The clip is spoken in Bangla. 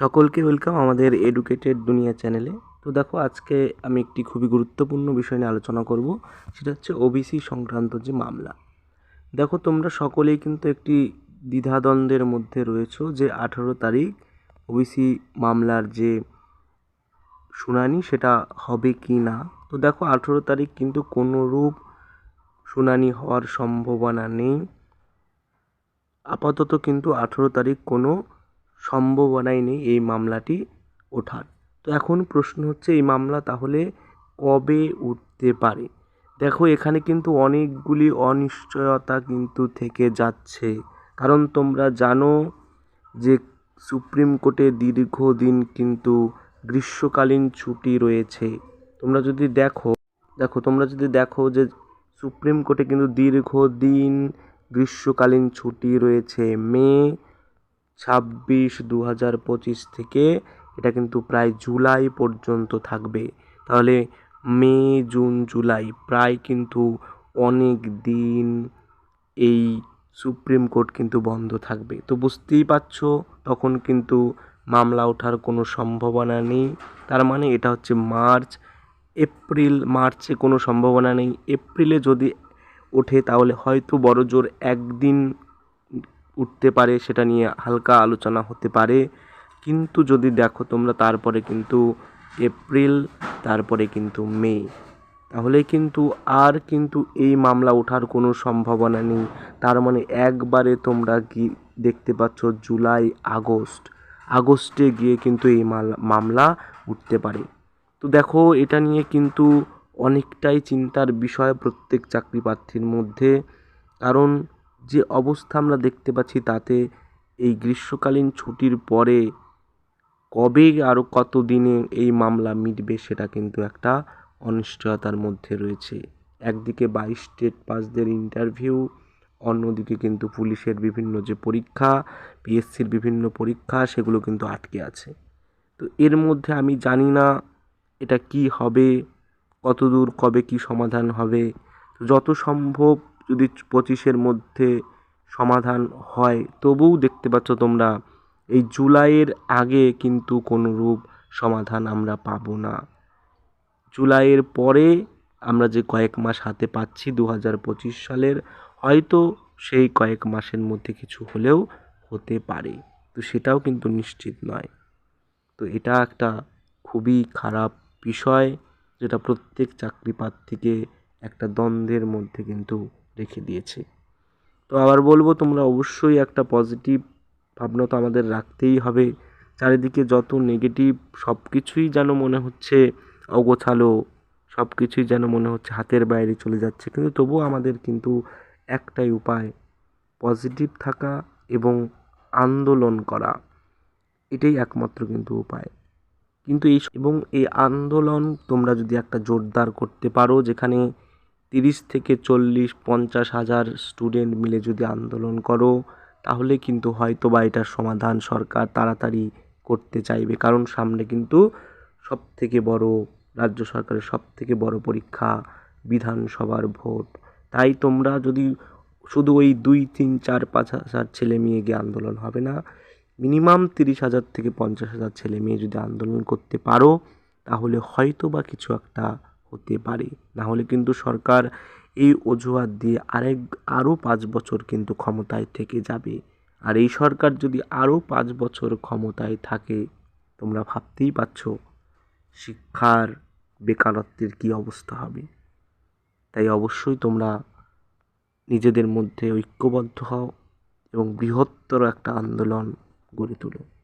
সকলকে ওয়েলকাম আমাদের এডুকেটেড দুনিয়া চ্যানেলে তো দেখো, আজকে আমি একটি খুবই গুরুত্বপূর্ণ বিষয় নিয়ে আলোচনা করব, সেটা হচ্ছে ওবিসি সংক্রান্ত যে মামলা। দেখো, তোমরা সকলেই কিন্তু একটি দ্বিধাদ্বন্দ্বের মধ্যে রয়েছো যে আঠেরো তারিখ ওবিসি মামলার যে শুনানি, সেটা হবে কি না? তো দেখো, আঠেরো তারিখ কিন্তু কোনো রূপ শুনানি হওয়ার সম্ভাবনা নেই। আপাতত কিন্তু আঠেরো তারিখ কোনো সম্ভাবনাই নেই এই মামলাটি ওঠার। তো এখন প্রশ্ন হচ্ছে এই মামলা তাহলে কবে উঠতে পারে? দেখো, এখানে কিন্তু অনেকগুলি অনিশ্চয়তা কিন্তু থেকে যাচ্ছে। কারণ তোমরা জানো যে সুপ্রিম কোর্টে দীর্ঘদিন কিন্তু গ্রীষ্মকালীন ছুটি রয়েছে। তোমরা যদি দেখো দেখো, তোমরা যদি দেখো যে সুপ্রিম কোর্টে কিন্তু দীর্ঘদিন গ্রীষ্মকালীন ছুটি রয়েছে। মে ছাব্বিশ দু হাজার পঁচিশ থেকে এটা কিন্তু প্রায় জুলাই পর্যন্ত থাকবে। তাহলে মে, জুন, জুলাই প্রায় কিন্তু অনেক দিন এই সুপ্রিম কোর্ট কিন্তু বন্ধ থাকবে। তো বুঝতেই পারছ, তখন কিন্তু মামলা ওঠার কোনো সম্ভাবনা নেই। তার মানে এটা হচ্ছে মার্চ, এপ্রিল, মার্চে কোনো সম্ভাবনা নেই। এপ্রিলে যদি ওঠে তাহলে হয়তো বড় জোর একদিন উঠতে পারে, সেটা নিয়ে হালকা আলোচনা হতে পারে। কিন্তু যদি দেখো তোমরা তারপরে কিন্তু এপ্রিল, তারপরে কিন্তু মে, তাহলে কিন্তু আর কিন্তু এই মামলা ওঠার কোনো সম্ভাবনা নেই। তার মানে একবারে তোমরা কি দেখতে পাচ্ছ জুলাই, আগস্ট, আগস্টে গিয়ে কিন্তু এই মামলা উঠতে পারে। তো দেখো, এটা নিয়ে কিন্তু অনেকটাই চিন্তার বিষয় প্রত্যেক চাকরি প্রার্থীর মধ্যে। কারণ যে অবস্থা আমরা দেখতে পাচ্ছি তাতে এই গ্রীষ্মকালীন ছুটির পরে কবে আরও কত দিনে এই মামলা মিটবে সেটা কিন্তু একটা অনিশ্চয়তার মধ্যে রয়েছে। একদিকে বাইশ স্টেট পাসদের ইন্টারভিউ অন্যদিকে কিন্তু পুলিশের বিভিন্ন যে পরীক্ষা পিএসসির বিভিন্ন পরীক্ষা, সেগুলো কিন্তু আটকে আছে। তো এর মধ্যে আমি জানি না এটা কি হবে, কতদূর কবে কি সমাধান হবে। যত সম্ভব যদি পঁচিশের মধ্যে সমাধান হয়, তবুও দেখতে পাচ্ছ তোমরা, এই জুলাইয়ের আগে কিন্তু কোনো রূপ সমাধান আমরা পাবো না। জুলাইয়ের পরে আমরা যে কয়েক মাস হাতে পাচ্ছি দু হাজার পঁচিশ সালের, হয়তো সেই কয়েক মাসের মধ্যে কিছু হলেও হতে পারে। তো সেটাও কিন্তু নিশ্চিত নয়। তো এটা একটা খুবই খারাপ বিষয়, যেটা প্রত্যেক চাকরি প্রার্থীকে একটা দ্বন্দ্বের মধ্যে কিন্তু রেখে দিয়েছে। তো আবার বলব, তোমরা অবশ্যই একটা পজিটিভ ভাবনা তো আমাদের রাখতেই হবে। চারিদিকে যত নেগেটিভ সব কিছুই যেন মনে হচ্ছে অগোছালো সব কিছুই যেন মনে হচ্ছে হাতের বাইরে চলে যাচ্ছে। কিন্তু তবুও আমাদের কিন্তু একটাই উপায় পজিটিভ থাকা এবং আন্দোলন করা। এটাই একমাত্র কিন্তু উপায়। কিন্তু এই এবং এই আন্দোলন তোমরা যদি একটা জোরদার করতে পারো, যেখানে তিরিশ থেকে চল্লিশ, পঞ্চাশ হাজার স্টুডেন্ট মিলে যদি আন্দোলন করো, তাহলে কিন্তু হয়তো বা এটার সমাধান সরকার তাড়াতাড়ি করতে চাইবে। কারণ সামনে কিন্তু সব থেকে বড়, রাজ্য সরকারের সব থেকে বড় পরীক্ষা বিধানসভার ভোট। তাই তোমরা যদি শুধু ওই দুই, তিন, চার, পাঁচ হাজার ছেলে মেয়ে গিয়ে আন্দোলন হবে না, মিনিমাম তিরিশ হাজার থেকে পঞ্চাশ হাজার ছেলে মেয়ে যদি আন্দোলন করতে পারো, তাহলে হয়তো বা কিছু একটা হতে পারে। নাহলে কিন্তু সরকার এই অজুহাত দিয়ে আরেক, আরও পাঁচ বছর কিন্তু ক্ষমতায় থেকে যাবে। আর এই সরকার যদি আরও পাঁচ বছর ক্ষমতায় থাকে, তোমরা ভাবতেই পারছ শিক্ষার বেকারত্বের কী অবস্থা হবে। তাই অবশ্যই তোমরা নিজেদের মধ্যে ঐক্যবদ্ধ হও এবং বৃহত্তর একটা আন্দোলন গড়ে তোলো।